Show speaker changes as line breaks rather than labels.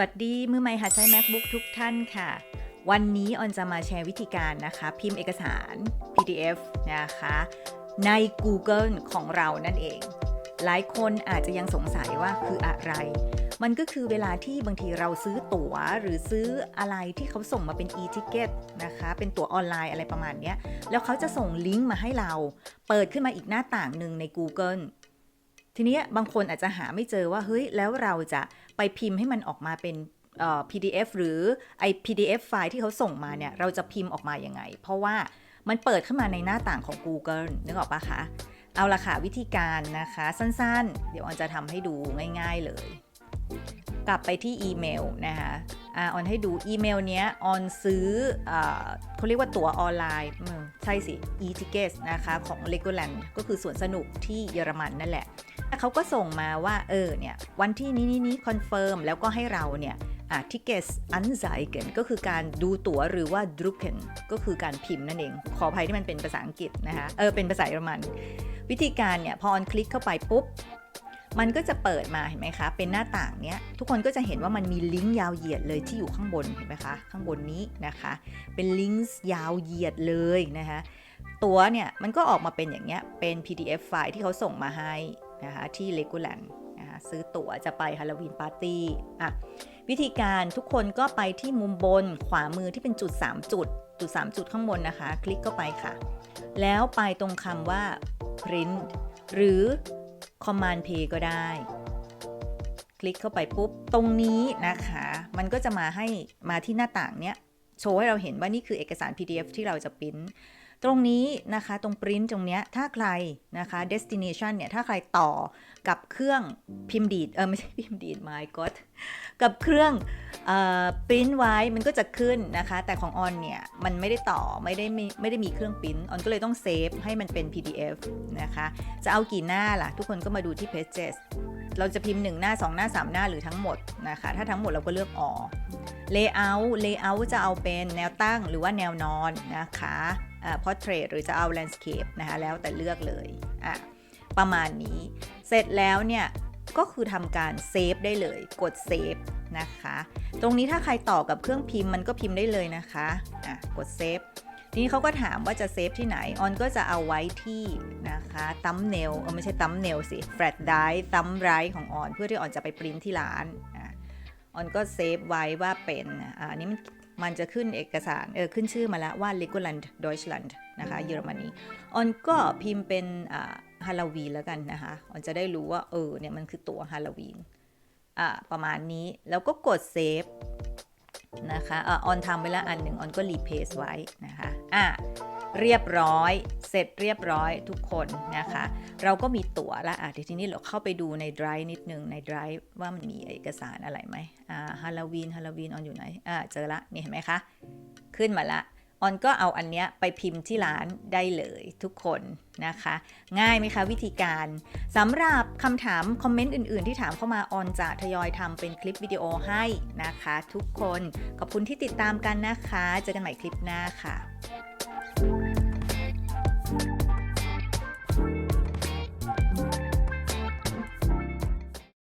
วัสดีมือใหม่หัดใช้ MacBook ทุกท่านค่ะ วันนี้ออนจะมาแชร์วิธีการนะคะ พิมพ์เอกสาร PDF นะคะ ใน Google ของเรานั่นเอง หลายคนอาจจะยังสงสัยว่าคืออะไร มันก็คือเวลาที่บางทีเราซื้อตั๋ว หรือซื้ออะไรที่เขาส่งมาเป็น e-ticket นะคะ เป็นตั๋วออนไลน์อะไรประมาณนี้แล้วเขาจะส่งลิงก์มาให้เรา เปิดขึ้นมาอีกหน้าต่างหนึ่งใน Google ทีนี้บางคนอาจจะหาไม่เจอว่าเฮ้ยแล้วเราจะไปพิมพ์ให้มันออกมาเป็นเอ่อ PDF หรือไอ PDF ไฟล์ที่เขาส่งมาเนี่ย เราจะพิมพ์ออกมายังไง เพราะว่ามันเปิดขึ้นมาในหน้าต่างของ Google นึกออกปะคะ เอาละค่ะวิธีการนะคะ สั้นๆ เดี๋ยวออนจะทำให้ดูง่ายๆเลย กลับไปที่อีเมลนะคะอ่าออนให้ดูอีเมลเนี้ยออนซื้ออาเขาเรียกว่าตั๋วออนไลน์อืมใช่สิ e-tickets นะคะของ Legoland ก็คือสวนสนุกที่เยอรมันนั่นแหละ เขาก็ส่งมาว่าเออเนี่ยวันที่นี้นี้นี้คอนเฟิร์มแล้วก็ให้เราเนี่ยอ่า tickets anzeigen ก็คือการดูตั๋วหรือว่า drucken ก็คือการพิมพ์นั่นเอง ขออภัยที่มันเป็นภาษาอังกฤษนะคะเออเป็นภาษาเยอรมัน วิธีการเนี่ยพอออนคลิกเข้าไปปุ๊บมันก็จะเปิดมาเห็นไหมคะ เป็นหน้าต่างเนี้ย ทุกคนก็จะเห็นว่ามันมีลิงก์ยาวเหยียดเลยที่อยู่ข้างบนเห็นไหมคะ ข้างบนนี้นะคะ เป็นลิงก์ยาวเหยียดเลยนะคะ ตัวเนี่ยมันก็ออกมาเป็นอย่างเงี้ย เป็น PDF ไฟล์ที่เขาส่งมาให้ นะคะที่ Legoland นะคะซื้อตั๋วจะไปฮาโลวีนปาร์ตี้อะวิธีการทุกคนก็ไปที่มุมบนขวามือที่เป็นจุด 3 จุด จุด 3 จุดข้างบนนะคะ คลิกเข้าไปค่ะ แล้วไปตรงคำว่า print หรือ command pay ก็ได้ คลิกเข้าไปปุ๊บ ตรงนี้นะคะ มันก็จะมาให้มาที่หน้าต่างเนี้ยโชว์ให้เราเห็นว่านี่คือเอกสาร PDF ที่เราจะปริ้น ตรงนี้นะคะตรงปริ้นตรงเนี้ยถ้าใครนะคะ destination เนี่ยถ้าใครต่อกับเครื่องพิมพ์ดีดเออไม่ใช่พิมพ์ดีด my god กับเครื่องเอ่อปริ้นไว้มันก็จะขึ้นนะคะ แต่ของออนเนี่ยมันไม่ได้ต่อไม่ได้มีไม่ได้มีเครื่องปริ้นออนก็เลยต้องเซฟให้มันเป็น PDF นะคะจะเอากี่หน้าล่ะ ทุกคนก็มาดูที่ pages เราจะพิมพ์ 1 หน้า 2 หน้า 3 หน้าหรือทั้งหมดนะคะ ถ้าทั้งหมดเราก็เลือกออ layout layout จะเอาเป็นแนวตั้งหรือว่าแนวนอนนะคะ อ่า portrait หรือจะเอา landscape นะคะแล้วแต่เลือกเลยอะประมาณนี้เสร็จแล้วเนี่ยก็คือทำการเซฟได้เลยกดเซฟนะคะตรงนี้ถ้าใครต่อกับเครื่องพิมพ์มันก็พิมพ์ได้เลยนะคะอะกดเซฟทีนี้เขาก็ถามว่าจะเซฟที่ไหน ออนก็จะเอาไว้ที่นะคะตัมเนลเออไม่ใช่ตัมเนลสิแฟลชไดร์ตัมไรของออน เพื่อที่ออนจะไปปริ้นที่ร้าน อะออนก็เซฟไว้ว่าเป็นอ่าอันนี้มันมันจะขึ้นเอกสารเออขึ้นชื่อมาแล้วว่า Legoland Deutschland นะคะเยอรมนีออนก็พิมพ์เป็นอ่าฮาโลวีนแล้วกันนะคะออนจะได้รู้ว่าเออเนี่ยมันคือตัวฮาโลวีนอ่าประมาณนี้แล้วก็กดเซฟนะคะออนทำไว้แล้วอันหนึ่งออนก็รีเพสไว้นะคะอะ เรียบร้อย เสร็จเรียบร้อยทุกคนนะคะ เราก็มีตั๋วละอะเดี๋ยวทีนี้เราเข้าไปดูใน Drive นิดนึงใน Drive ว่ามันมีเอกสารอะไรไหมอ่าฮาโลวีนฮาโลวีนออนอยู่ไหนอ่าเจอละนี่เห็นไหมคะ ขึ้นมาละออนก็เอาอันเนี้ยไปพิมพ์ที่ร้านได้เลยทุกคนนะคะ ง่ายไหมคะวิธีการสำหรับคำถามคอมเมนต์อื่น ๆ ที่ถามเข้ามาออนจะทยอยทำเป็นคลิปวิดีโอให้นะคะ ทุกคนขอบคุณที่ติดตามกันนะคะ เจอกันใหม่คลิปหน้าค่ะ